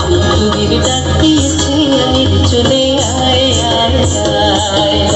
তোদের ডাক দিয়েছে চলে আয় আয় আয়।